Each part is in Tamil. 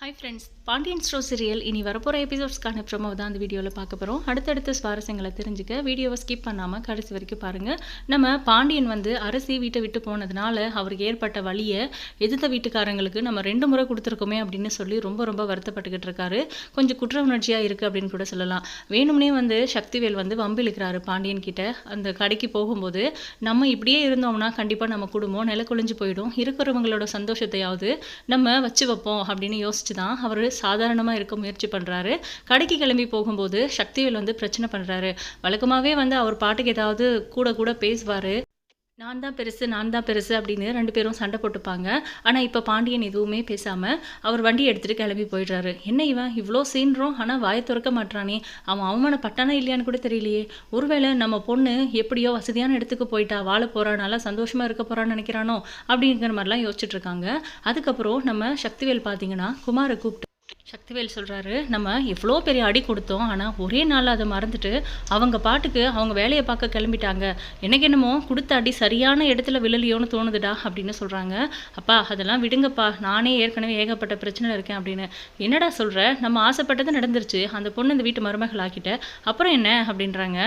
Hi friends Pandian stores serial இனி வரப்போகிற எபிசோட்ஸ்க்கான ப்ரோமோ தான் அந்த வீடியோவில் பார்க்க போகிறோம் அடுத்தடுத்த சுவாரஸ்யங்களை தெரிஞ்சுக்க வீடியோவை ஸ்கிப் பண்ணாமல் கடைசி வரைக்கும் பாருங்கள் நம்ம பாண்டியன் வந்து அரசி வீட்டை விட்டு போனதுனால அவருக்கு ஏற்பட்ட வழியை எதிர்த்த வீட்டுக்காரங்களுக்கு நம்ம ரெண்டு முறை கொடுத்துருக்கோமே அப்படின்னு சொல்லி ரொம்ப ரொம்ப வருத்தப்பட்டுக்கிட்டு இருக்காரு. கொஞ்சம் குற்ற உணர்ச்சியாக இருக்குது அப்படின்னு கூட சொல்லலாம். வேணும்னே வந்து சக்திவேல் வந்து வம்பிழுக்கிறாரு பாண்டியன் கிட்ட. அந்த கடைக்கு போகும்போது நம்ம இப்படியே இருந்தோம்னா கண்டிப்பாக நம்ம குடும்பம் நில போயிடும். இருக்கிறவங்களோட சந்தோஷத்தையாவது நம்ம வச்சு வைப்போம் அப்படின்னு யோசிச்சு தான் அவர் சாதாரணமாக இருக்க முயற்சி பண்ணுறாரு கடைக்கு கிளம்பி போகும்போது சக்திவேல் வந்து பிரச்சனை பண்ணுறாரு வழக்கமாகவே வந்து அவர் பாட்டுக்கு ஏதாவது கூட கூட பேசுவார். நான் தான் பெருசு நான் தான் பெருசு அப்படின்னு ரெண்டு பேரும் சண்டை போட்டுப்பாங்க. ஆனால் இப்போ பாண்டியன் எதுவுமே பேசாமல் அவர் வண்டி எடுத்துகிட்டு கிளம்பி போயிடுறாரு. என்ன இவன்? இவ்வளோ சீன்றோம் ஆனால் வாயை திறக்க மாட்டானே அவன் அவமானப்பட்டானா இல்லையான்னு கூட தெரியலையே. ஒருவேளை நம்ம பொண்ணு எப்படியோ வசதியான இடத்துக்கு போயிட்டா வாழ போகிறானால நல்லா சந்தோஷமாக இருக்க போகிறான்னு நினைக்கிறானோ அப்படிங்கிற மாதிரிலாம் யோசிச்சுட்ருக்காங்க அதுக்கப்புறம் நம்ம சக்திவேல் பார்த்தீங்கன்னா குமாரை கூப்பிட்டு சக்திவேல் சொல்கிறாரு நம்ம இவ்வளோ பெரிய அடி கொடுத்தோம் ஆனால் ஒரே நாளில் அதை மறந்துட்டு அவங்க பாட்டுக்கு அவங்க வேலையை பார்க்க கிளம்பிட்டாங்க. எனக்கு என்னமோ கொடுத்த அடி சரியான இடத்துல விழலையோன்னு தோணுதுடா அப்படின்னு சொல்கிறாங்க அப்பா அதெல்லாம் விடுங்கப்பா. நானே ஏற்கனவே ஏகப்பட்ட பிரச்சனை இருக்கேன் அப்படின்னு. என்னடா சொல்கிற நம்ம ஆசைப்பட்டது நடந்துருச்சு. அந்த பொண்ணு இந்த வீட்டு மருமகள் ஆக்கிட்ட. அப்புறம் என்ன? அப்படின்றாங்க.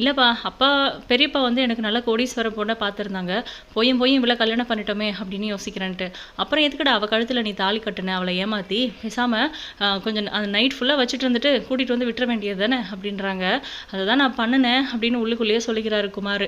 இல்லைப்பா அப்பா பெரியப்பா வந்து எனக்கு நல்ல கோடீஸ்வர பொண்ணை பார்த்துருந்தாங்க. போயும் போயும் இவ்வளோ கல்யாணம் பண்ணிட்டோமே அப்படின்னு யோசிக்கிறேன்ட்டு. அப்புறம் எதுக்குடா அவள் கழுத்தில் நீ தாலி கட்டுன? அவளை ஏமாற்றி பேசாமல் கொஞ்சம் அந்த நைட் ஃபுல்லாக வச்சுட்டு இருந்துட்டு கூட்டிகிட்டு வந்து விட்டுற வேண்டியது தானே அப்படின்றாங்க. அதை தான் நான் பண்ணினேன் அப்படின்னு உள்ளுக்குள்ளேயே சொல்லிக்கிறாரு குமார்.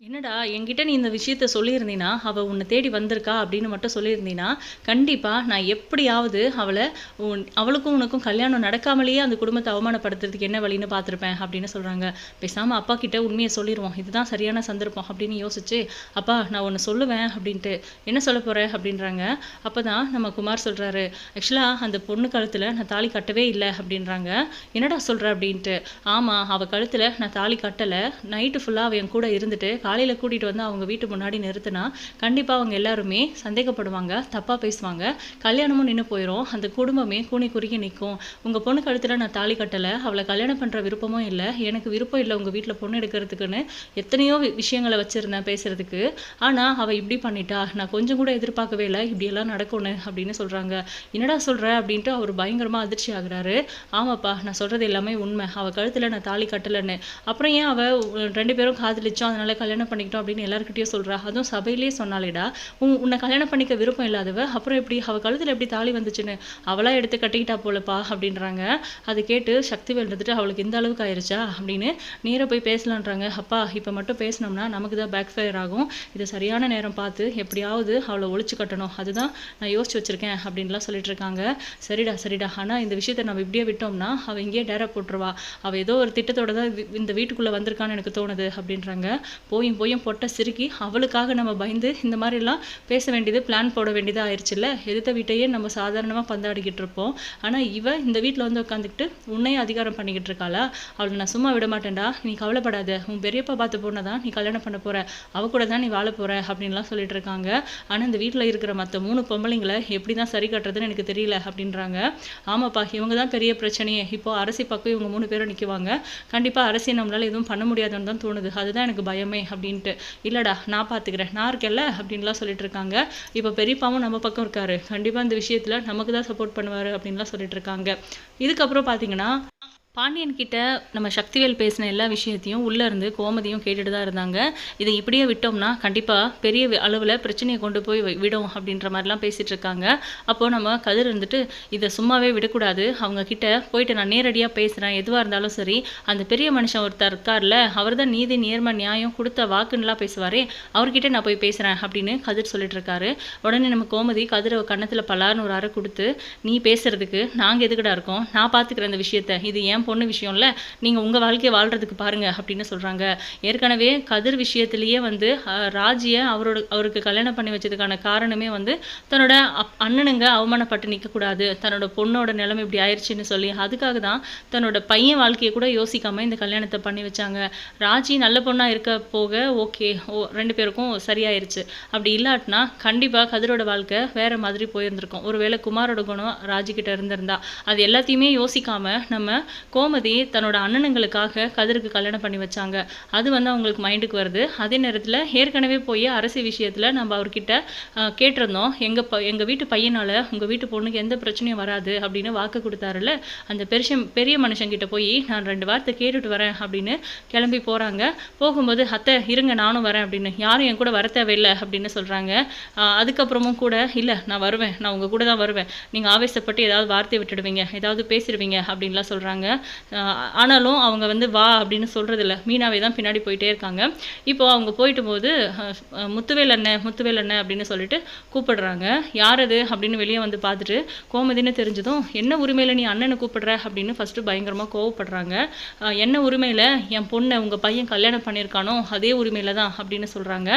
என்னடா என்கிட்ட நீ இந்த விஷயத்த சொல்லியிருந்தீனா அவள் உன்னை தேடி வந்திருக்கா அப்படின்னு மட்டும் சொல்லியிருந்தீனா கண்டிப்பாக நான் எப்படியாவது அவளை உன் அவளுக்கும் உனக்கும் கல்யாணம் நடக்காமலேயே அந்த குடும்பத்தை அவமானப்படுத்துறதுக்கு என்ன வழின்னு பார்த்துருப்பேன் அப்படின்னு சொல்கிறாங்க பேசாமல் அப்பா கிட்ட உண்மையை சொல்லிடுவோம் இதுதான் சரியான சந்தர்ப்பம் அப்படின்னு யோசிச்சு அப்பா நான் ஒன்று சொல்லுவேன் அப்படின்ட்டு என்ன சொல்ல போகிறேன் அப்படின்றாங்க. அப்போ தான் நம்ம குமார் சொல்கிறாரு ஆக்சுவலாக அந்த பொண்ணு கழுத்தில் நான் தாலி கட்டவே இல்லை அப்படின்றாங்க. என்னடா சொல்கிற அப்படின்ட்டு ஆமாம் அவள் கழுத்தில் நான் தாலி கட்டலை. நைட்டு ஃபுல்லாக அவள் என் கூட இருந்துட்டு காலையில் கூட்டிகிட்டு வந்து அவங்க வீட்டு முன்னாடி நிறுத்தினா கண்டிப்பாக அவங்க எல்லாருமே சந்தேகப்படுவாங்க தப்பாக பேசுவாங்க. கல்யாணமும் நின்று போயிடும் அந்த குடும்பமே கூனி குறுகி நிற்கும் உங்கள் பொண்ணு கழுத்தில் நான் தாலி கட்டலை அவளை கல்யாணம் பண்ணுற விருப்பமும் இல்லை. எனக்கு விருப்பம் இல்லை உங்கள் வீட்டில் பொண்ணு எடுக்கிறதுக்குன்னு எத்தனையோ வி- விஷயங்களை வச்சுருந்தேன் பேசுகிறதுக்கு ஆனால் அவள் இப்படி பண்ணிட்டா. நான் கொஞ்சம் கூட எதிர்பார்க்கவே இல்லை. இப்படியெல்லாம் நடக்கும்னு அப்படின்னு சொல்கிறாங்க என்னடா சொல்கிற அப்படின்ட்டு அவர் பயங்கரமாக அதிர்ச்சி ஆகுறாரு. ஆமாப்பா நான் சொல்கிறது எல்லாமே உண்மை. அவள் கழுத்தில் நான் தாலி கட்டலைன்னு. அப்புறம் ஏன் அவள் ரெண்டு பேரும் காதலிச்சோம். அதனால கல்யாணம் பண்ணிக்கிட்டோம் அப்படின்னு எல்லாருக்கிட்டையும் சொல்கிறா அதுவும் சபையிலே சொன்னாலேடா உன் உன்னை கல்யாணம் பண்ணிக்க விருப்பம் இல்லாதவ அப்புறம் எப்படி அவள் கழுத்தில் எப்படி தாலி வந்துச்சுன்னு அவளா எடுத்து கட்டிக்கிட்டா போலப்பா அப்படின்றாங்க. அதை கேட்டு சக்திவேல் இருந்துட்டு அவளுக்கு இந்த அளவுக்கு ஆயிருச்சா? அப்படின்னு நேராக போய் பேசலான்றாங்க. அப்பா இப்போ மட்டும் பேசினோம்னா நமக்கு தான் பேக் ஃபயர் ஆகும். இது சரியான நேரம் பார்த்து எப்படியாவது அவளை ஒழிச்சு கட்டணும். அதுதான் நான் யோசிச்சு வச்சுருக்கேன் அப்படின்லாம் சொல்லிட்டு இருக்காங்க. சரிடா சரிடா. ஆனால் இந்த விஷயத்தை நம்ம இப்படியே விட்டோம்னா அவள் இங்கேயே டேரா போட்டுருவா. அவள் ஏதோ ஒரு திட்டத்தோட தான் இந்த வீட்டுக்குள்ளே வந்திருக்கான்னு எனக்கு தோணுது அப்படின்றாங்க. போய் போயும் போயும் பொட்ட சிரிக்கி அவளுக்காக நம்ம பயந்து இந்த மாதிரிலாம் பேச வேண்டியது பிளான் போட வேண்டியது ஆயிடுச்சுல்ல எதிர்த்த வீட்டையே நம்ம சாதாரணமாக பந்தாடிக்கிட்டு இருப்போம். ஆனால் இவ இந்த வீட்டில் வந்து உட்காந்துக்கிட்டு உன்னையும் அதிகாரம் பண்ணிக்கிட்டு இருக்காளா? அவளை நான் சும்மா விட மாட்டேன்டா. நீ கவலைப்படாத. உன் பெரியப்பா பார்த்து பொண்ணை தான் நீ கல்யாணம் பண்ண போற. அவ கூட தான் நீ வாழ போற அப்படின்லாம் சொல்லிட்டு இருக்காங்க. ஆனால் இந்த வீட்டில் இருக்கிற மற்ற மூணு பொம்பளைங்களை எப்படி தான் சரி கட்டுறதுன்னு எனக்கு தெரியல அப்படின்றாங்க. ஆமாப்பா இவங்க தான் பெரிய பிரச்சனையே. இப்போ அரசி பக்கம் இவங்க மூணு பேரும் நிற்குவாங்க கண்டிப்பாக அரசியை நம்மளால் எதுவும் பண்ண முடியாதுன்னு தான் தோணுது. அதுதான் எனக்கு பயமே அப்படின்ட்டு. இல்லடா நான் பார்த்துக்கிறேன் நான் இருக்கேன்ல அப்படின்லாம் சொல்லிட்டு இருக்காங்க இப்போ பெரியப்பாவும் நம்ம பக்கம் இருக்காரு. கண்டிப்பாக இந்த விஷயத்தில் நமக்கு தான் சப்போர்ட் பண்ணுவார் அப்படின்லாம் சொல்லிட்டு இருக்காங்க இதுக்கப்புறம் பார்த்தீங்கன்னா பாண்டியன் கிட்ட நம்ம சக்திவேல் பேசின எல்லா விஷயத்தையும் உள்ளே இருந்து கோமதியும் கேட்டுட்டு தான் இருந்தாங்க. இதை இப்படியே விட்டோம்னா கண்டிப்பாக பெரிய அளவில் பிரச்சனையை கொண்டு போய் விடும் அப்படின்ற மாதிரிலாம் பேசிகிட்டு இருக்காங்க. அப்போது நம்ம கதிர் இருந்துட்டு இதை சும்மாவே விடக்கூடாது. அவங்க கிட்ட போயிட்டு நான் நேரடியாக பேசுகிறேன் எதுவாக இருந்தாலும் சரி அந்த பெரிய மனுஷன் ஒருத்தர் இருக்கார்ல அவர் தான் நீதி நேர்மை நியாயம் கொடுத்த வாக்குன்னுலாம் பேசுவாரே அவர்கிட்ட நான் போய் பேசுகிறேன் அப்படின்னு கதிர் சொல்லிட்டு இருக்காரு. உடனே நம்ம கோமதி கதிரை கன்னத்தில் பலார்னு ஒரு அறை கொடுத்து நீ பேசுறதுக்கு நாங்கள் எதுக்கடா இருக்கோம்? நான் பார்த்துக்கிறேன் இந்த விஷயத்த. இது ஏன் பொண்ணு விஷயம்ல நீங்கள் உங்கள் வாழ்க்கையை வாழ்கிறதுக்கு பாருங்கள் அப்படின்னு சொல்கிறாங்க ஏற்கனவே கதிர் விஷயத்திலேயே வந்து ராஜியை அவரோட அவருக்கு கல்யாணம் பண்ணி வச்சதுக்கான காரணமே வந்து தன்னோட அப் அண்ணனுங்க அவமானப்பட்டு நிற்கக்கூடாது தன்னோட பொண்ணோட நிலைமை இப்படி ஆயிடுச்சுன்னு சொல்லி அதுக்காக தான் தன்னோட பையன் வாழ்க்கையை கூட யோசிக்காமல் இந்த கல்யாணத்தை பண்ணி வச்சாங்க. ராஜி நல்ல பொண்ணாக இருக்க போக ஓகே ஓ ரெண்டு பேருக்கும் சரியாயிருச்சு. அப்படி இல்லாட்டினா கண்டிப்பாக கதிரோட வாழ்க்கை வேறு மாதிரி போயிருந்திருக்கும். ஒருவேளை குமாரோட குணம் ராஜிக்கிட்ட இருந்திருந்தா. அது எல்லாத்தையுமே யோசிக்காமல் நம்ம கோமதி தன்னோட அண்ணனுங்களுக்காக கதிருக்கு கல்யாணம் பண்ணி வச்சாங்க. அது வந்து அவங்களுக்கு மைண்டுக்கு வருது. அதே நேரத்தில் ஏற்கனவே போய் அரசு விஷயத்தில் நம்ம அவர்கிட்ட கேட்டிருந்தோம். எங்கள் ப எங்கள் வீட்டு பையனால் உங்கள் வீட்டு பொண்ணுக்கு எந்த பிரச்சனையும் வராது அப்படின்னு வாக்கு கொடுத்தாருல்ல அந்த பெருச பெரிய மனுஷங்கிட்ட போய் நான் ரெண்டு வார்த்தை கேட்டுட்டு வரேன் அப்படின்னு கிளம்பி போகிறாங்க போகும்போது அத்தை இருங்க நானும் வரேன் அப்படின்னு யாரும் என் கூட வர தேவையில்லை அப்படின்னு சொல்கிறாங்க அதுக்கப்புறமும் கூட இல்லை நான் வருவேன். நான் உங்கள் கூட தான் வருவேன். நீங்கள் ஆவேசப்பட்டு ஏதாவது வார்த்தை விட்டுடுவீங்க. ஏதாவது பேசிடுவீங்க அப்படின்லாம் சொல்கிறாங்க ஆனாலும் அவங்க வந்து வா அப்படின்னு சொல்கிறதில்ல மீனாவே தான் பின்னாடி போயிட்டே இருக்காங்க. இப்போது அவங்க போயிட்டு போது முத்துவேல் அண்ணன் முத்துவேல் அண்ணன் அப்படின்னு சொல்லிட்டு கூப்பிடுறாங்க. யார் அது அப்படின்னு வெளியே வந்து பார்த்துட்டு கோமதின்னு தெரிஞ்சதும் என்ன உரிமையில் நீ அண்ணனை கூப்பிடுற? அப்படின்னு ஃபஸ்ட்டு பயங்கரமாக கோவப்படுறாங்க. என்ன உரிமையில்? என் பொண்ணை உங்கள் பையன் கல்யாணம் பண்ணியிருக்கானோ அதே உரிமையில் தான் அப்படின்னு சொல்கிறாங்க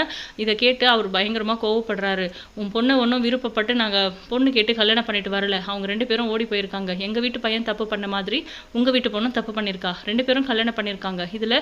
இதை கேட்டு அவர் பயங்கரமாக கோவப்படுறாரு. உன் பொண்ணை ஒன்றும் விருப்பப்பட்டு நாங்கள் பொண்ணு கேட்டு கல்யாணம் பண்ணிட்டு வரல. அவங்க ரெண்டு பேரும் ஓடி போயிருக்காங்க. எங்கள் வீட்டு பையன் தப்பு பண்ண மாதிரி உங்கள் வீட்டு பொண்ணும் தப்பு பண்ணியிருக்கா? ரெண்டு பேரும் கல்யாணம் பண்ணியிருக்காங்க. இதில்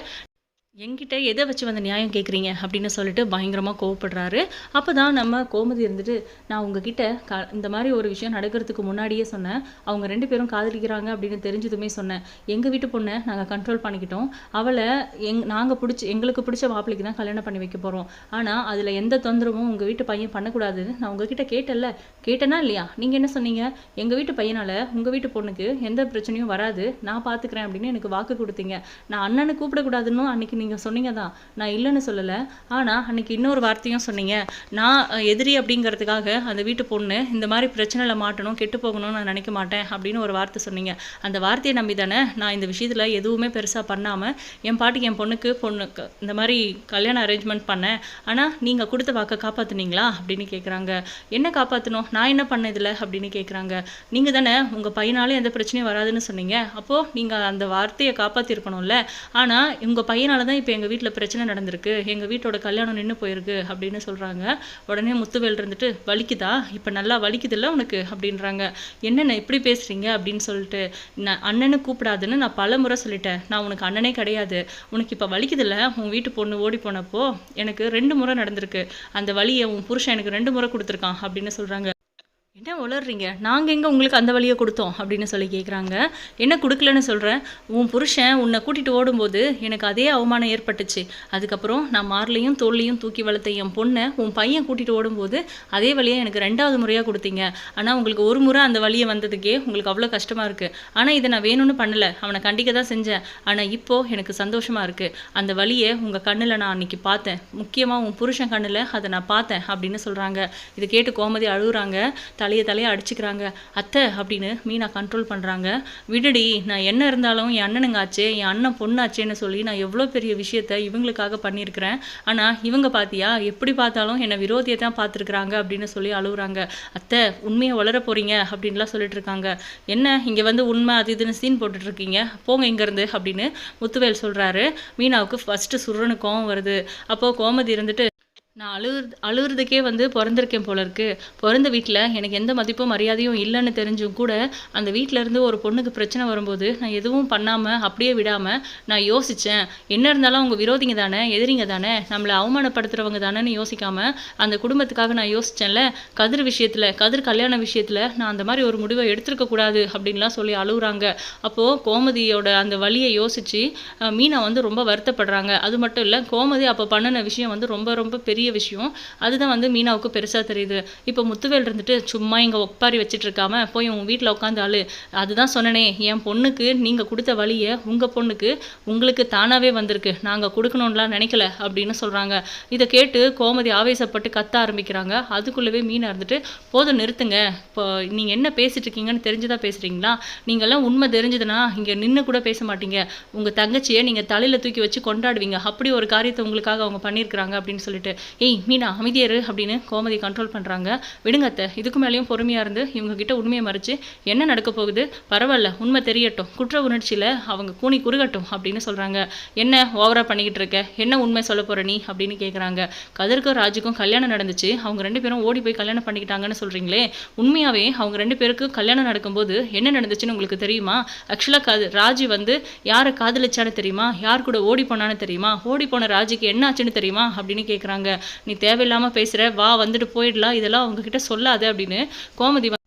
எங்கிட்ட எதை வச்சு வந்து நியாயம் கேட்குறீங்க அப்படின்னு சொல்லிட்டு பயங்கரமாக கோவப்படுறாரு. அப்போ தான் நம்ம கோமதி இருந்துட்டு நான் உங்ககிட்ட க இந்த மாதிரி ஒரு விஷயம் நடக்கிறதுக்கு முன்னாடியே சொன்னேன். அவங்க ரெண்டு பேரும் காதலிக்கிறாங்க அப்படின்னு தெரிஞ்சதுமே சொன்னேன். எங்கள் வீட்டு பொண்ணை நாங்கள் கண்ட்ரோல் பண்ணிக்கிட்டோம். அவளை எங் நாங்கள் பிடிச்சி எங்களுக்கு பிடிச்ச மாப்பிள்ளைக்கு தான் கல்யாணம் பண்ணி வைக்க போகிறோம் ஆனால் அதில் எந்த தொந்தரவும் உங்கள் வீட்டு பையன் பண்ணக்கூடாதுன்னு நான் உங்ககிட்ட கேட்டல கேட்டேனா இல்லையா? நீங்கள் என்ன சொன்னீங்க? எங்கள் வீட்டு பையனால் உங்கள் வீட்டு பொண்ணுக்கு எந்த பிரச்சனையும் வராது. நான் பார்த்துக்கிறேன் அப்படின்னு எனக்கு வாக்கு கொடுத்தீங்க. நான் அண்ணனை கூப்பிடக்கூடாதுன்னு அன்னைக்கு நீங்கள் நீங்கள் சொன்னீங்க தான். நான் இல்லைன்னு சொல்லலை. ஆனால் அன்னைக்கு இன்னொரு வார்த்தையும் சொன்னீங்க. நான் எதிரி அப்படிங்கிறதுக்காக அந்த வீட்டு பொண்ணு இந்த மாதிரி பிரச்சனையில் மாட்டணும் கெட்டு போகணும்னு நான் நினைக்க மாட்டேன் அப்படின்னு ஒரு வார்த்தை சொன்னீங்க. அந்த வார்த்தையை நம்பி தானே நான் இந்த விஷயத்தில் எதுவுமே பெருசாக பண்ணாமல் என் பாட்டுக்கு என் பொண்ணுக்கு பொண்ணுக்கு இந்த மாதிரி கல்யாணம் அரேஞ்ச்மெண்ட் பண்ணேன். ஆனால் நீங்கள் கொடுத்த வாக்கை காப்பாற்றுனீங்களா அப்படின்னு கேட்குறாங்க என்ன காப்பாற்றணும் நான் என்ன பண்ண இதில் அப்படின்னு கேட்குறாங்க நீங்கள் தானே உங்கள் பையனாலே எந்த பிரச்சனையும் வராதுன்னு சொன்னீங்க. அப்போது நீங்கள் அந்த வார்த்தையை காப்பாற்றிருக்கணும்ல ஆனால் உங்கள் பையனால தான் இப்போ எங்கள் வீட்டில் பிரச்சனை நடந்திருக்கு. எங்கள் வீட்டோட கல்யாணம் நின்று போயிருக்கு அப்படின்னு சொல்கிறாங்க உடனே முத்துவேல் இருந்துட்டு வலிக்குதா? இப்போ நல்லா வலிக்குதுல்ல உனக்கு? அப்படின்றாங்க. என்னென்ன இப்படி பேசுகிறீங்க அப்படின்னு சொல்லிட்டு நான் அண்ணனை கூப்பிடாதுன்னு நான் பல முறை சொல்லிட்டேன். நான் உனக்கு அண்ணனே கிடையாது. உனக்கு இப்போ வலிக்குதுல்ல? உன் வீட்டு பொண்ணு ஓடி போனப்போ எனக்கு ரெண்டு முறை நடந்திருக்கு. அந்த வலியை உன் புருஷன் எனக்கு ரெண்டு முறை கொடுத்துருக்கான் அப்படின்னு சொல்கிறாங்க என்ன உளர்றீங்க நாங்கள் எங்கே உங்களுக்கு அந்த வழியை கொடுத்தோம் அப்படின்னு சொல்லி கேட்குறாங்க என்ன கொடுக்கலன்னு சொல்கிறேன் உன் புருஷன் உன்னை கூட்டிகிட்டு ஓடும்போது எனக்கு அதே அவமானம் ஏற்பட்டுச்சு. அதுக்கப்புறம் நான் மார்லையும் தோல்லையும் தூக்கி வளர்த்த என் பொண்ணை உன் பையன் கூட்டிகிட்டு ஓடும்போது அதே வழியை எனக்கு ரெண்டாவது முறையாக கொடுத்தீங்க. ஆனால் உங்களுக்கு ஒரு முறை அந்த வழியை வந்ததுக்கே உங்களுக்கு அவ்வளோ கஷ்டமாக இருக்குது ஆனால் இதை நான் வேணும்னு பண்ணலை. அவனை கண்டிக்க தான் செஞ்சேன். ஆனால் இப்போது எனக்கு சந்தோஷமாக இருக்குது அந்த வழியை உங்கள் கண்ணில் நான் அன்னைக்கு பார்த்தேன். முக்கியமாக உன் புருஷன் கண்ணில் அதை நான் பார்த்தேன் அப்படின்னு சொல்கிறாங்க இதை கேட்டு கோமதி அழுகுறாங்க. தலையை தலையை அடிச்சுக்கிறாங்க. அத்தை அப்படின்னு மீனா கண்ட்ரோல் பண்ணுறாங்க விடுடி நான் என்ன இருந்தாலும் என் அண்ணனுங்க ஆச்சே என் அண்ணன் பொண்ணாச்சேன்னு சொல்லி நான் எவ்வளோ பெரிய விஷயத்த இவங்களுக்காக பண்ணியிருக்கிறேன். ஆனால் இவங்க பார்த்தியா எப்படி பார்த்தாலும் என்னை விரோதியை தான் பார்த்துருக்குறாங்க அப்படின்னு சொல்லி அழுகுறாங்க அத்தை உண்மையை வளர போகிறீங்க அப்படின்லாம் சொல்லிட்டு இருக்காங்க. என்ன இங்கே வந்து உண்மை அது இதுன்னு சீன் போட்டுட்டு இருக்கீங்க? போங்க இங்கேருந்து அப்படின்னு முத்துவேல் சொல்கிறாரு மீனாவுக்கு ஃபஸ்ட்டு சுருன்னு கோவம் வருது. அப்போது கோமதி இருந்துட்டு நான் அழுகு அழுகுறதுக்கே வந்து பிறந்திருக்கேன் போல இருக்கு. பிறந்த வீட்டில் எனக்கு எந்த மதிப்பும் மரியாதையும் இல்லைன்னு தெரிஞ்சும் கூட அந்த வீட்டிலேருந்து இருந்து ஒரு பொண்ணுக்கு பிரச்சனை வரும்போது நான் எதுவும் பண்ணாமல் அப்படியே விடாமல் நான் யோசித்தேன் என்ன இருந்தாலும் அவங்க விரோதிங்க தானே எதிரிங்க தானே நம்மளை அவமானப்படுத்துகிறவங்க தானேன்னு யோசிக்காம அந்த குடும்பத்துக்காக நான் யோசித்தேன்ல கதிர் விஷயத்தில் கதிர் கல்யாண விஷயத்தில் நான் அந்த மாதிரி ஒரு முடிவை எடுத்துருக்கக்கூடாது அப்படின்லாம் சொல்லி அழுகுறாங்க அப்போது கோமதியோட அந்த வழியை யோசித்து மீனா வந்து ரொம்ப வருத்தப்படுறாங்க. அது மட்டும் இல்லை கோமதி அப்போ பண்ணின விஷயம் வந்து ரொம்ப ரொம்ப பெரிய விஷயம். அதுதான் வந்து மீனாவுக்கு பெருசாக தெரியுது. இப்போ முத்துவேல் இருந்துட்டு சும்மா இங்கே ஒப்பாரி வச்சுட்டு இருக்காம போய் உங்கள் வீட்டில் உட்காந்து ஆளு அதுதான் சொன்னனே என் பொண்ணுக்கு நீங்கள் கொடுத்த வழியை உங்கள் பொண்ணுக்கு உங்களுக்கு தானாகவே வந்திருக்கு. நாங்கள் கொடுக்கணும்லாம் நினைக்கல அப்படின்னு சொல்கிறாங்க இதை கேட்டு கோமதி ஆவேசப்பட்டு கத்த ஆரம்பிக்கிறாங்க. அதுக்குள்ளவே மீனா இருந்துட்டு போதும் நிறுத்துங்க. இப்போ நீங்கள் என்ன பேசிட்டு இருக்கீங்கன்னு தெரிஞ்சுதான் பேசுகிறீங்களா நீங்கள்லாம் உண்மை தெரிஞ்சதுன்னா இங்கே நின்று கூட பேச மாட்டீங்க. உங்கள் தங்கச்சியை நீங்கள் தலையில் தூக்கி வச்சு கொண்டாடுவீங்க. அப்படி ஒரு காரியத்தை உங்களுக்காக அவங்க பண்ணியிருக்கிறாங்க. அப்படின்னு சொல்லிட்டு ஏய் மீனா அமைதியரு அப்படின்னு கோமதி கண்ட்ரோல் பண்ணுறாங்க விடுங்க அத்தை இதுக்கு மேலேயும் பொறுமையாக இருந்து இவங்க கிட்ட உண்மையை மறைச்சு என்ன நடக்க போகுது? பரவாயில்ல உண்மை தெரியட்டும். குற்ற உணர்ச்சியில் அவங்க கூனி குறுகட்டும் அப்படின்னு சொல்கிறாங்க என்ன ஓவராக பண்ணிக்கிட்டு இருக்க? என்ன உண்மை சொல்ல போகிற நீ? அப்படின்னு கேட்குறாங்க கதருக்கும் ராஜுக்கும் கல்யாணம் நடந்துச்சு. அவங்க ரெண்டு பேரும் ஓடி போய் கல்யாணம் பண்ணிக்கிட்டாங்கன்னு சொல்கிறீங்களே உண்மையாகவே அவங்க ரெண்டு பேருக்கு கல்யாணம் நடக்கும்போது என்ன நடந்துச்சுன்னு உங்களுக்கு தெரியுமா? ஆக்சுவலாக கது ராஜி வந்து யாரை காதலிச்சான்னு தெரியுமா? யார் கூட ஓடி போனான்னு தெரியுமா? ஓடி போன ராஜிக்கு என்ன ஆச்சுன்னு தெரியுமா? அப்படின்னு கேட்குறாங்க நீ தேவையில்லாமல் பேசுகிற வா வந்துட்டு போயிடலாம் இதெல்லாம் அவங்கக்கிட்ட சொல்லாது அப்படின்னு கோமதி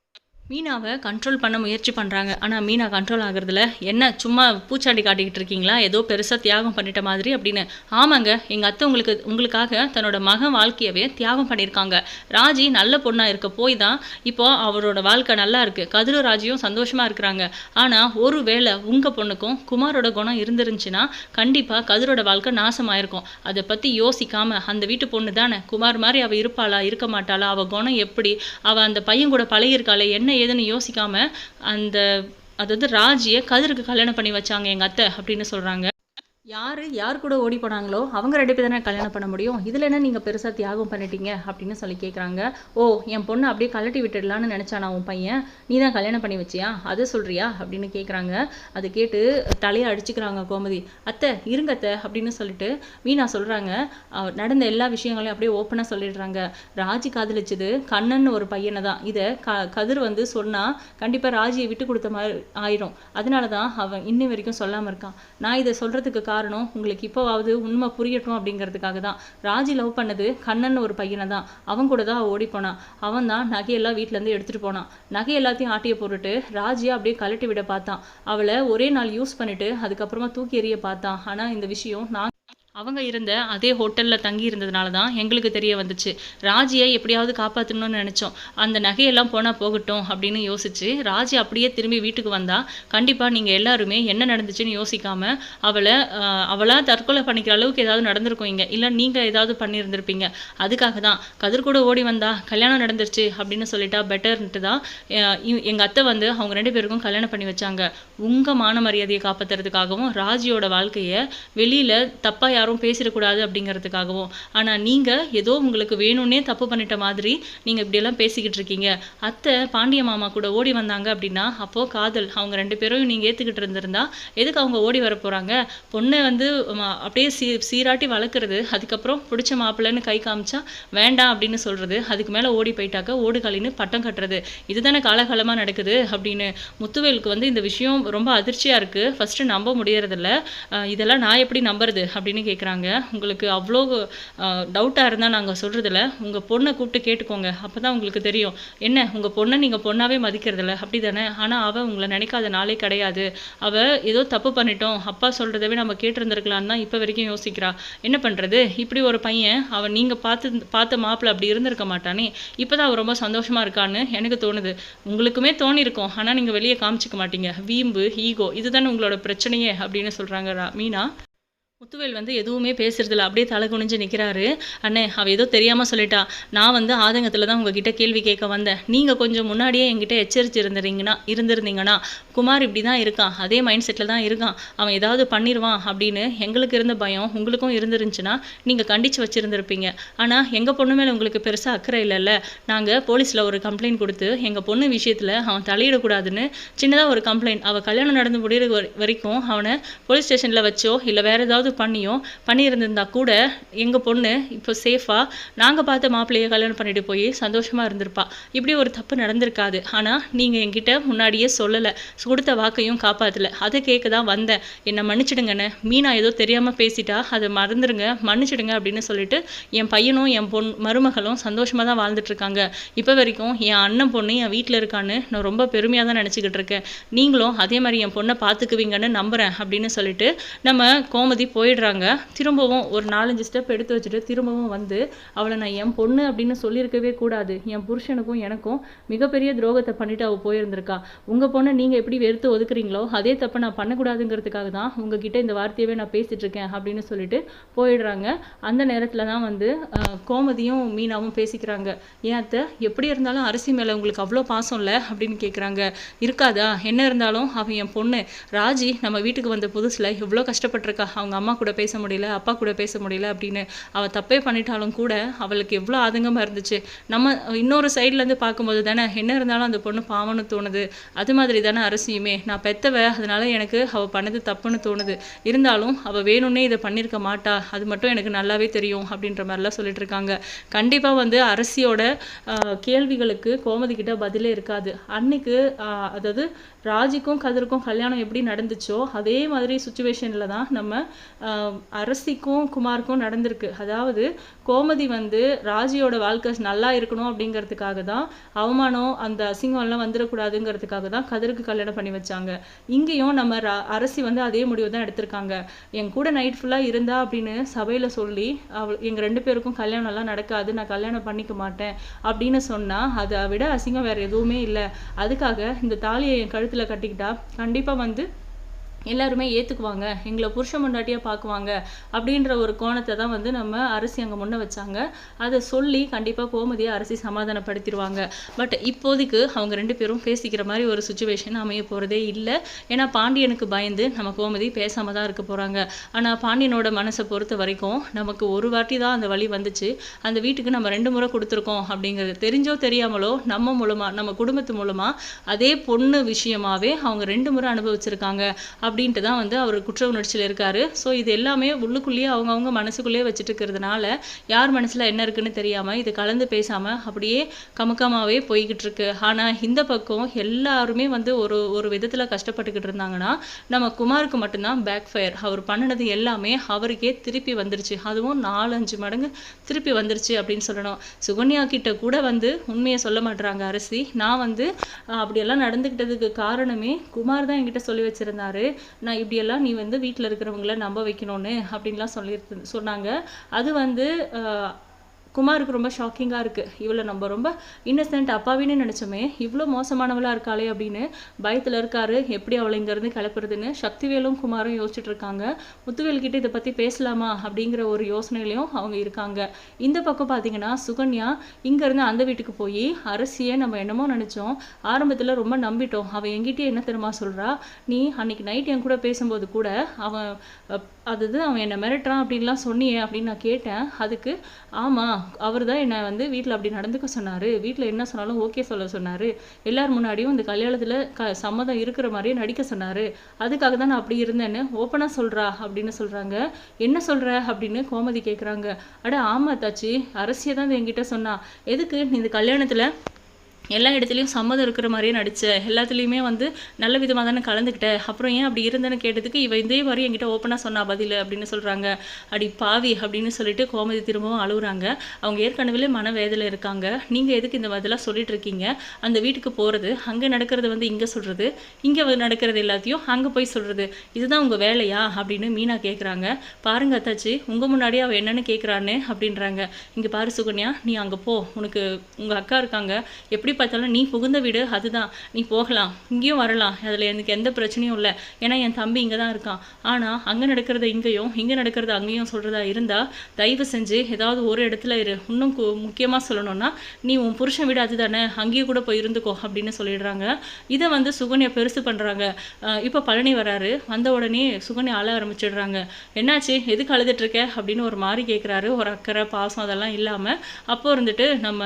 மீனாவை கண்ட்ரோல் பண்ண முயற்சி பண்ணுறாங்க ஆனால் மீனா கண்ட்ரோல் ஆகுறதுல என்ன சும்மா பூச்சாண்டி காட்டிக்கிட்டு இருக்கீங்களா? ஏதோ பெருசாக தியாகம் பண்ணிட்ட மாதிரி அப்படின்னு. ஆமாங்க எங்கள் அத்தை உங்களுக்கு உங்களுக்காக தன்னோட மகன் வாழ்க்கையவே தியாகம் பண்ணியிருக்காங்க. ராஜி நல்ல பொண்ணாக இருக்க போய் தான் இப்போ அவரோட வாழ்க்கை நல்லா இருக்குது கதிரு ராஜியும் சந்தோஷமாக இருக்கிறாங்க. ஆனால் ஒரு வேளை உங்கள் பொண்ணுக்கும் குமாரோட குணம் இருந்துருந்துச்சுன்னா கண்டிப்பாக கதிரோட வாழ்க்கை நாசமாயிருக்கும். அதை பற்றி யோசிக்காமல் அந்த வீட்டு பொண்ணு தானே? குமார் மாதிரி அவள் இருப்பாளா? இருக்க மாட்டாளா? அவள் குணம் எப்படி? அவள் அந்த பையன் கூட பழகியிருக்காளே? என்ன ஏதுன்னு யோசிக்காம அந்த அதாவது ராஜியை கதிருக்கு கல்யாணம் பண்ணி வச்சாங்க எங்கள் அத்தை அப்படின்னு சொல்கிறாங்க யார் யார் கூட ஓடி போனாங்களோ அவங்க ரெண்டு பேர் தானே கல்யாணம் பண்ண முடியும். இதில் என்ன நீங்கள் பெருசாக தியாகம் பண்ணிட்டீங்க அப்படின்னு சொல்லி கேட்குறாங்க ஓ என் பொண்ணை அப்படியே கலட்டி விட்டுடலான்னு நினச்சானா உன் பையன்? நீ தான் கல்யாணம் பண்ணி வச்சியா? அதை சொல்கிறியா அப்படின்னு கேட்குறாங்க அதை கேட்டு தலையை அடிச்சுக்கிறாங்க கோமதி. அத்தை இருங்க அத்தை அப்படின்னு சொல்லிட்டு மீனா சொல்கிறாங்க நடந்த எல்லா விஷயங்களையும் அப்படியே ஓப்பனாக சொல்லிடுறாங்க. ராஜி காதலிச்சது கண்ணன் ஒரு பையனை தான். இதை க கதிர் வந்து சொன்னால் கண்டிப்பாக ராஜியை விட்டு கொடுத்த மாதிரி ஆயிரும். அதனால தான் அவன் இன்னி வரைக்கும் சொல்லாமல் இருக்கான். நான் இதை சொல்கிறதுக்கு காரணம் உங்களுக்கு இப்போவாவது உண்மை புரியட்டும் அப்படிங்கிறதுக்காக தான். ராஜி லவ் பண்ணது கண்ணன் ஒரு பையனை தான். அவன் கூட தான் ஓடி போனான் அவன் தான் நகையெல்லாம் வீட்டிலேருந்து எடுத்துகிட்டு போனான் நகை எல்லாத்தையும் ஆட்டிய போட்டுட்டு ராஜியை அப்படியே கழட்டி விட பார்த்தான். அவளை ஒரே நாள் யூஸ் பண்ணிட்டு அதுக்கப்புறமா தூக்கி எறிய பார்த்தான். ஆனால் இந்த விஷயம் நான் அவங்க இருந்த அதே ஹோட்டலில் தங்கி இருந்ததுனால தான் எங்களுக்கு தெரிய வந்துச்சு. ராஜியை எப்படியாவது காப்பாற்றணும்னு நினச்சோம். அந்த நகையெல்லாம் போனால் போகட்டும் அப்படின்னு யோசிச்சு ராஜி அப்படியே திரும்பி வீட்டுக்கு வந்தால் கண்டிப்பாக நீங்கள் எல்லாருமே என்ன நடந்துச்சுன்னு யோசிக்காமல் அவளை அவளாக தற்கொலை பண்ணிக்கிற அளவுக்கு ஏதாவது நடந்திருக்கும் இங்கே. இல்லை நீங்கள் ஏதாவது பண்ணியிருந்திருப்பீங்க. அதுக்காக தான். கதிர் கூட ஓடி வந்தா கல்யாணம் நடந்துருச்சு அப்படின்னு சொல்லிட்டா பெட்டர்ன்ட்டு தான் எங்கள் அத்தை வந்து அவங்க ரெண்டு பேருக்கும் கல்யாணம் பண்ணி வச்சாங்க. உங்கள் மான மரியாதையை காப்பாற்றுறதுக்காகவும் ராஜியோட வாழ்க்கையை வெளியில் தப்பாக யாரும் பேசிடக்கூடாது அப்படிங்கிறதுக்காகவும். ஆனால் நீங்கள் ஏதோ உங்களுக்கு வேணும்னே தப்பு பண்ணிட்ட மாதிரி நீங்கள் இப்படியெல்லாம் பேசிக்கிட்டு இருக்கீங்க. அத்தை பாண்டிய மாமா கூட ஓடி வந்தாங்க அப்படின்னா அப்போது காதல். அவங்க ரெண்டு பேரும் நீங்கள் ஏற்றுக்கிட்டு இருந்திருந்தா எதுக்கு அவங்க ஓடி வர போகிறாங்க பொண்ணை வந்து அப்படியே சீ சீராட்டி வளர்க்குறது அதுக்கப்புறம் பிடிச்ச மாப்பிள்ளைன்னு கை காமிச்சா வேண்டாம் அப்படின்னு சொல்கிறது அதுக்கு மேலே ஓடி போயிட்டாக்க ஓடுகளின்னு பட்டம் கட்டுறது. இதுதானே காலகாலமாக நடக்குது அப்படின்னு முத்துவேலுக்கு வந்து இந்த விஷயம் ரொம்ப அதிர்ச்சியாக இருக்குது ஃபஸ்ட்டு நம்ப முடியறதில்ல. இதெல்லாம் நான் எப்படி நம்புறது அப்படின்னு கேட்குறாங்க உங்களுக்கு அவ்வளோ டவுட்டாக இருந்தால் நாங்கள் சொல்கிறதில்ல உங்கள் பொண்ணை கூப்பிட்டு கேட்டுக்கோங்க. அப்போ தான் உங்களுக்கு தெரியும். என்ன உங்கள் பொண்ணை நீங்கள் பொண்ணாகவே மதிக்கிறதில்ல. அப்படி தானே ஆனால் அவள் உங்களை நினைக்காத நாளே கிடையாது. அவள் ஏதோ தப்பு பண்ணிட்டோம். அப்பா சொல்கிறதவே நம்ம கேட்டிருந்துருக்கலான்னு தான் இப்போ வரைக்கும் யோசிக்கிறா. என்ன பண்ணுறது இப்படி ஒரு பையன் அவன் நீங்கள் பார்த்து பார்த்த மாப்பிள்ள அப்படி இருந்திருக்க மாட்டானே? இப்போ தான் அவள் ரொம்ப சந்தோஷமாக இருக்கான்னு எனக்கு தோணுது. உங்களுக்குமே தோணியிருக்கும் ஆனால் நீங்கள் வெளியே காமிச்சிக்க மாட்டீங்க. வீம்பு ஈகோ இதுதானே உங்களோட பிரச்சனையே அப்படின்னு சொல்கிறாங்க மீனா. முத்துவேல் வந்து எதுவுமே பேசுறதில்ல. அப்படியே தலை குனிஞ்சு நிற்கிறாரு அண்ணே அவள் ஏதோ தெரியாமல் சொல்லிட்டா. நான் வந்து ஆதங்கத்தில் தான் உங்ககிட்ட கேள்வி கேட்க வந்தேன். நீங்கள் கொஞ்சம் முன்னாடியே என்கிட்ட எச்சரிச்சு இருந்துறீங்கன்னா இருந்திருந்தீங்கன்னா குமார் இப்படி தான் இருக்கான். அதே மைண்ட் செட்டில் தான் இருக்கான். அவன் ஏதாவது பண்ணிடுவான் அப்படின்னு எங்களுக்கு இருந்த பயம் உங்களுக்கும் இருந்துருந்துச்சுன்னா நீங்கள் கண்டித்து வச்சுருந்துருப்பீங்க. ஆனால் எங்கள் பொண்ணு மேலே உங்களுக்கு பெருசாக அக்கறை இல்லைல்ல. நாங்கள் போலீஸில் ஒரு கம்ப்ளைண்ட் கொடுத்து எங்கள் பொண்ணு விஷயத்தில் அவன் தலையிடக்கூடாதுன்னு சின்னதாக ஒரு கம்ப்ளைண்ட் அவள் கல்யாணம் நடந்து முடிகிற வரைக்கும் அவனை போலீஸ் ஸ்டேஷனில் வச்சோ இல்லை வேறு ஏதாவது பண்ணியும் பண்ணியிருந்திருந்தா கூட எங்கள் பொண்ணு இப்போ சேஃபாக நாங்கள் பார்த்த மாப்பிள்ளையை கல்யாணம் பண்ணிட்டு போய் சந்தோஷமாக இருந்திருப்பா. இப்படி ஒரு தப்பு நடந்திருக்காது. ஆனால் நீங்கள் என்கிட்ட முன்னாடியே சொல்லலை. கொடுத்த வாக்கையும் காப்பாற்றலை அதை கேட்க தான் வந்தேன். என்னை மன்னிச்சிடுங்கண்ணே. மீனா ஏதோ தெரியாமல் பேசிட்டா அதை மறந்துடுங்க மன்னிச்சிடுங்க அப்படின்னு சொல்லிட்டு என் பையனும் என் பொன் மருமகளும் சந்தோஷமாக தான் வாழ்ந்துட்டுருக்காங்க. இப்போ வரைக்கும் என் அண்ணன் பொண்ணு என் வீட்டில் இருக்கான்னு நான் ரொம்ப பெருமையாக தான் நினச்சிக்கிட்டு இருக்கேன் நீங்களும் அதே மாதிரி என் பொண்ணை பார்த்துக்குவீங்கன்னு நம்புகிறேன் அப்படின்னு சொல்லிட்டு நம்ம கோமதி போய் போயிடுறாங்க. திரும்பவும் ஒரு நாலஞ்சு ஸ்டெப் எடுத்து வச்சுட்டு திரும்பவும் வந்து அவளை நான் என் பொண்ணு அப்படின்னு சொல்லியிருக்கவே கூடாது. என் புருஷனுக்கும் எனக்கும் மிகப்பெரிய துரோகத்தை பண்ணிட்டு அவள் போயிருந்திருக்கா. உங்கள் பொண்ணை நீங்கள் எப்படி வெறுத்து ஒதுக்குறீங்களோ அதே தப்பை நான் பண்ணக்கூடாதுங்கிறதுக்காக தான் உங்ககிட்ட இந்த வார்த்தையவே நான் பேசிகிட்டு இருக்கேன் அப்படின்னு சொல்லிட்டு போயிடுறாங்க. அந்த நேரத்தில் தான் வந்து கோமதியும் மீனாவும் பேசிக்கிறாங்க. ஏன் அத்தை எப்படி இருந்தாலும் அரிசி மேலே உங்களுக்கு அவ்வளோ பாசம் இல்லை? அப்படின்னு கேட்குறாங்க இருக்காதா? என்ன இருந்தாலும் அவன் என் பொண்ணு. ராஜி நம்ம வீட்டுக்கு வந்த புதுசில் எவ்வளோ கஷ்டப்பட்டிருக்கா. அவங்க அம்மா கூட பேச முடியல அப்பா கூட பேச முடியல அப்படின்னு அவள் தப்பே பண்ணிட்டாலும் கூட அவளுக்கு எவ்வளோ ஆதங்கமாக இருந்துச்சு. நம்ம இன்னொரு சைட்லேருந்து பார்க்கும்போது தானே என்ன இருந்தாலும் அந்த பொண்ணு பாவம்னு தோணுது. அது மாதிரி தானே அரசியுமே. நான் பெத்தவ அதனால எனக்கு அவள் பண்ணது தப்புன்னு தோணுது. இருந்தாலும் அவள் வேணும்னே இதை பண்ணியிருக்க மாட்டா. அது மட்டும் எனக்கு நல்லாவே தெரியும் அப்படின்ற மாதிரிலாம் சொல்லிட்டு இருக்காங்க. கண்டிப்பாக வந்து அரசியோட கேள்விகளுக்கு கோமதி கிட்ட பதிலே இருக்காது. அன்னைக்கு அதாவது ராஜிக்கும் கதிருக்கும் கல்யாணம் எப்படி நடந்துச்சோ அதே மாதிரி சுச்சுவேஷனில் தான் நம்ம அரசிக்கும் குமாருக்கும் நடந்திருக்கு. அதாவது கோமதி வந்து ராஜியோட வாழ்க்கை நல்லா இருக்கணும் அப்படிங்கிறதுக்காக தான் அவமானம் அந்த அசிங்கம்லாம் வந்துடக்கூடாதுங்கிறதுக்காக தான் கதிருக்கு கல்யாணம் பண்ணி வச்சாங்க. இங்கேயும் நம்ம அரசி வந்து அதே முடிவு தான் எடுத்திருக்காங்க. என் கூட நைட் ஃபுல்லாக இருந்தா அப்படின்னு சபையில் சொல்லி அவள் எங்கள் ரெண்டு பேருக்கும் கல்யாணம்லாம் நடக்காது நான் கல்யாணம் பண்ணிக்க மாட்டேன் அப்படின்னு சொன்னால் அதை விட அசிங்கம் வேறு எதுவுமே இல்லை. அதுக்காக இந்த தாலியை என் கழுத்தில் கட்டிக்கிட்டா கண்டிப்பாக வந்து எல்லாருமே ஏற்றுக்குவாங்க எங்களை புருஷன் முன்னாட்டியாக பார்க்குவாங்க அப்படின்ற ஒரு கோணத்தை தான் வந்து நம்ம அரசி அங்கே முன்ன வச்சாங்க. அதை சொல்லி கண்டிப்பாக கோமதியை அரசி சமாதானப்படுத்திடுவாங்க. பட் இப்போதைக்கு அவங்க ரெண்டு பேரும் பேசிக்கிற மாதிரி ஒரு சுச்சுவேஷன் அமைய போகிறதே இல்லை. ஏன்னா பாண்டியனுக்கு பயந்து நம்ம கோமதி பேசாமல் தான் இருக்க போகிறாங்க ஆனால் பாண்டியனோட மனசை பொறுத்த வரைக்கும் நமக்கு ஒரு வாட்டி தான் அந்த வழி வந்துச்சு. அந்த வீட்டுக்கு நம்ம ரெண்டு முறை கொடுத்துருக்கோம் அப்படிங்கிறது தெரிஞ்சோ தெரியாமலோ நம்ம மூலமாக நம்ம குடும்பத்து மூலமாக அதே பொண்ணு விஷயமாவே அவங்க ரெண்டு முறை அனுபவிச்சிருக்காங்க. அப்படின்ட்டு தான் வந்து அவர் குற்ற உணர்ச்சியில் இருக்கார். ஸோ இது எல்லாமே உள்ளுக்குள்ளேயே அவங்கவுங்க மனசுக்குள்ளேயே வச்சுட்டு இருக்கிறதுனால யார் மனசில் என்ன இருக்குன்னு தெரியாமல் இது கலந்து பேசாமல் அப்படியே கமக்கமாகவே போய்கிட்டு இருக்கு ஆனால் இந்த பக்கம் எல்லாருமே வந்து ஒரு ஒரு விதத்தில் கஷ்டப்பட்டுக்கிட்டு இருந்தாங்கன்னா நம்ம குமாருக்கு மட்டும்தான் பேக் ஃபயர் அவர் பண்ணினது எல்லாமே அவருக்கே திருப்பி வந்துருச்சு. அதுவும் நாலஞ்சு மடங்கு திருப்பி வந்துருச்சு அப்படின்னு சொல்லணும். சுகன்யா கிட்ட கூட வந்து உண்மையை சொல்ல மாட்டுறாங்க அரசி. நான் வந்து அப்படியெல்லாம் நடந்துக்கிட்டதுக்கு காரணமே குமார் தான் என்கிட்ட சொல்லி வச்சிருந்தாரு. நான் இப்படியெல்லாம் நீ வந்து வீட்டில் இருக்கிறவங்கள நம்ப வைக்கணும்னு அப்படின்லாம் சொல்லி சொன்னாங்க. அது வந்து குமாருக்கு ரொம்ப ஷாக்கிங்காக இருக்குது இவளை நம்ம ரொம்ப இன்னசென்ட் அப்பாவின்னு நினச்சோமே இவ்வளோ மோசமானவளாக இருக்காளே அப்படின்னு பயத்தில் இருக்காரு. எப்படி அவளை இங்கேருந்து கிளப்புறதுன்னு சக்திவேலும் குமாரும் யோசிச்சுட்டு இருக்காங்க. முத்துவேல்கிட்ட இதை பற்றி பேசலாமா அப்படிங்கிற ஒரு யோசனையிலையும் அவங்க இருக்காங்க. இந்த பக்கம் பார்த்தீங்கன்னா சுகன்யா இங்கேருந்து அந்த வீட்டுக்கு போய் அரசியை நம்ம என்னமோ நினச்சோம். ஆரம்பத்தில் ரொம்ப நம்பிட்டோம். அவன் என்கிட்டயே என்ன தெரியுமா சொல்கிறா நீ அன்னைக்கு நைட் என் கூட பேசும்போது கூட அவன் அதுது அவன் என்னை மிரட்டுறான் அப்படின்லாம் சொன்னியே அப்படின்னு நான் கேட்டேன். அதுக்கு ஆமாம் அவர் தான் என்னை வந்து வீட்டில் அப்படி நடந்துக்க சொன்னார். வீட்டில் என்ன சொன்னாலும் ஓகே சொல்ல சொன்னார். எல்லார் முன்னாடியும் இந்த கல்யாணத்தில் க சம்மதம் இருக்கிற மாதிரியே நடிக்க சொன்னார். அதுக்காக தான் நான் அப்படி இருந்தேன்னு ஓப்பனாக சொல்கிறா அப்படின்னு சொல்கிறாங்க என்ன சொல்கிற அப்படின்னு கோமதி கேட்குறாங்க அட ஆமாம் தாச்சி அரசியை தான் என்கிட்ட சொன்னா. எதுக்கு நீ இந்த கல்யாணத்தில் எல்லா இடத்துலையும் சம்மதம் இருக்கிற மாதிரியே நடித்தேன் எல்லாத்துலேயுமே வந்து நல்ல விதமாக தானே கலந்துக்கிட்ட அப்புறம் ஏன் அப்படி இருந்தேன்னு கேட்டதுக்கு இவ இதே மாதிரி என்கிட்ட ஓப்பனாக சொன்னா பதில் அப்படின்னு சொல்கிறாங்க அடி பாவி அப்படின்னு சொல்லிட்டு கோமதி திரும்பவும் அழுகுறாங்க அவங்க ஏற்கனவே மனவேதலை இருக்காங்க. நீங்கள் எதுக்கு இந்த மாதிரிலாம் சொல்லிட்டு இருக்கீங்க? அந்த வீட்டுக்கு போகிறது அங்கே நடக்கிறது வந்து இங்கே சொல்கிறது இங்கே நடக்கிறது எல்லாத்தையும் அங்கே போய் சொல்கிறது இதுதான் உங்கள் வேலையா? அப்படின்னு மீனா கேட்குறாங்க பாருங்க அத்தாச்சி உங்கள் முன்னாடியே அவள் என்னென்னு கேட்குறான்னு அப்படின்றாங்க. இங்கே பாரு சுகன்யா நீ அங்கே போ. உனக்கு உங்கள் அக்கா இருக்காங்க. எப்படி பார்த்தாலும் நீ புகுந்த வீடு அதுதான். நீ போகலாம். இங்கேயும் வரலாம். அதில் எனக்கு எந்த பிரச்சனையும் இல்லை. ஏன்னா என் தம்பி இங்கே தான் இருக்கான். ஆனால் அங்கே நடக்கிறத இங்கேயும் இங்கே நடக்கிறத அங்கேயும் சொல்கிறதா இருந்தால் தயவு செஞ்சு ஏதாவது ஒரு இடத்துல இரு. இன்னும் முக்கியமாக சொல்லணும்னா நீ உன் புருஷன் வீடு அதுதானே. அங்கேயும் கூட போய் இருந்துக்கோ அப்படின்னு சொல்லிடுறாங்க. இதை வந்து சுகன்யா பெருசு பண்ணுறாங்க இப்போ பழனி வராரு. வந்த உடனே சுகன்யா அழ ஆரம்பிச்சிடுறாங்க. என்னாச்சு? எதுக்கு அழுதுட்டு இருக்க? அப்படின்னு ஒரு மாதிரி கேட்குறாரு ஒரு அக்கறை பாசம் அதெல்லாம் இல்லாமல் அப்போ இருந்துட்டு நம்ம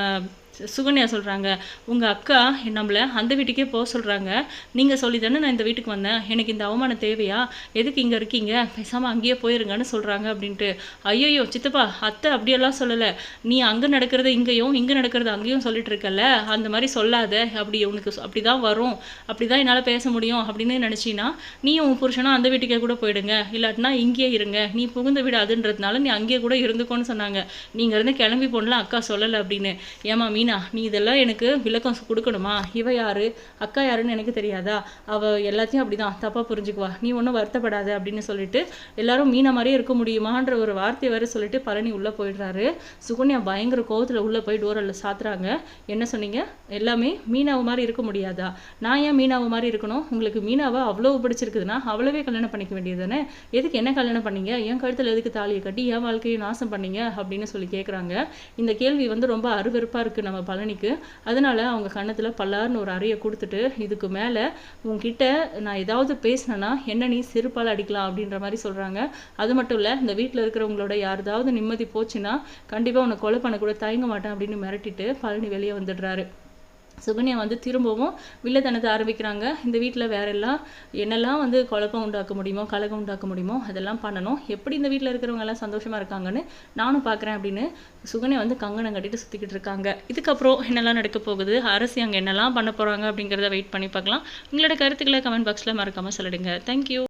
சுகன்யா சொல்கிறாங்க உங்கள் அக்கா நம்மளை அந்த வீட்டுக்கே போக சொல்கிறாங்க நீங்கள் சொல்லி தானே நான் இந்த வீட்டுக்கு வந்தேன். எனக்கு இந்த அவமானம் தேவையா? எதுக்கு இங்கே இருக்கீங்க? பேசாமல் அங்கேயே போயிருங்கன்னு சொல்கிறாங்க அப்படின்ட்டு. ஐயோயோ சித்தப்பா அத்தை அப்படியெல்லாம் சொல்லலை. நீ அங்கே நடக்கிறது இங்கேயும் இங்கே நடக்கிறது அங்கேயும் சொல்லிட்டு இருக்கல அந்த மாதிரி சொல்லாத. அப்படி உனக்கு அப்படி தான் வரும். அப்படி தான் என்னால் பேச முடியும் அப்படின்னு நினச்சின்னா நீ உன் புருஷனா அந்த வீட்டுக்கே கூட போயிடுங்க. இல்லாட்டினா இங்கேயே இருங்க. நீ புகுந்த வீடு அதுன்றதுனால நீ அங்கேயே கூட இருந்துக்கோன்னு சொன்னாங்க. நீங்கள் இருந்து கிளம்பி போனலாம் அக்கா சொல்லலை அப்படின்னு. ஏமா மீன் நீ இதெல்லாம் எனக்கு விளக்கம் கொடுக்கணுமா? இவ யாரு? அக்கா யாருன்னு எனக்கு தெரியாதா? அவ எல்லாத்தையும் அப்படிதான் தப்பா புரிஞ்சுக்குவா. நீ ஒன்றும் வருத்தப்படாத அப்படின்னு சொல்லிட்டு எல்லாரும் மீனா மாதிரியே இருக்க முடியுமான்ற ஒரு வார்த்தை வேற சொல்லிட்டு பழனி உள்ள போயிடுறாரு. சுகன்யா பயங்கர கோவத்தில் உள்ள போய் டோரில் சாத்துறாங்க. என்ன சொன்னீங்க? எல்லாமே மீனாவை மாதிரி இருக்க முடியாதா? நான் ஏன் மீனாவை மாதிரி இருக்கணும்? உங்களுக்கு மீனாவை அவ்வளோ பிடிச்சிருக்குதுன்னா அவ்வளவே கல்யாணம் பண்ணிக்க வேண்டியது தானே எதுக்கு என்ன கல்யாணம் பண்ணீங்க? என் கழுத்துல எதுக்கு தாலியை கட்டி என் வாழ்க்கையை நாசம் பண்ணீங்க? அப்படின்னு சொல்லி கேட்குறாங்க இந்த கேள்வி வந்து ரொம்ப அருவருப்பா இருக்கு நம்ம பழனிக்கு. அதனால் அவங்க கன்னத்தில் பல்லார்னு ஒரு அறையை கொடுத்துட்டு இதுக்கு மேலே உங்ககிட்ட நான் ஏதாவது பேசினேன்னா என்ன நீ செருப்பால் அடிக்கலாம்? அப்படின்ற மாதிரி சொல்கிறாங்க அது மட்டும் இல்லை இந்த வீட்டில் இருக்கிறவங்களோட யாருதாவது நிம்மதி போச்சுன்னா கண்டிப்பாக உன்னை கொலை பண்ண கூட தயங்க மாட்டேன் அப்படின்னு மிரட்டிட்டு பழனி வெளியே வந்துடுறாரு. சுகன்யா வந்து திரும்பவும் வில்லத்தனத்தை ஆரம்பிக்கிறாங்க. இந்த வீட்டில் வேற எல்லாம் என்னெல்லாம் வந்து குழப்பம் உண்டாக்க முடியுமோ கலகம் உண்டாக்க முடியுமோ அதெல்லாம் பண்ணணும். எப்படி இந்த வீட்டில் இருக்கிறவங்க எல்லாம் சந்தோஷமாக இருக்காங்கன்னு நானும் பார்க்குறேன் அப்படின்னு சுகன்யா வந்து கங்கணம் கட்டிட்டு சுற்றிக்கிட்டு இருக்காங்க. இதுக்கப்புறம் என்னெல்லாம் நடக்க போகுது? அரசி அங்கே என்னெல்லாம் பண்ண போகிறாங்க அப்படிங்கிறத வெயிட் பண்ணி பார்க்கலாம். உங்களோட கருத்துக்களை கமெண்ட் பாக்ஸில் மறக்காமல் சொல்லிடுங்க. தேங்க்யூ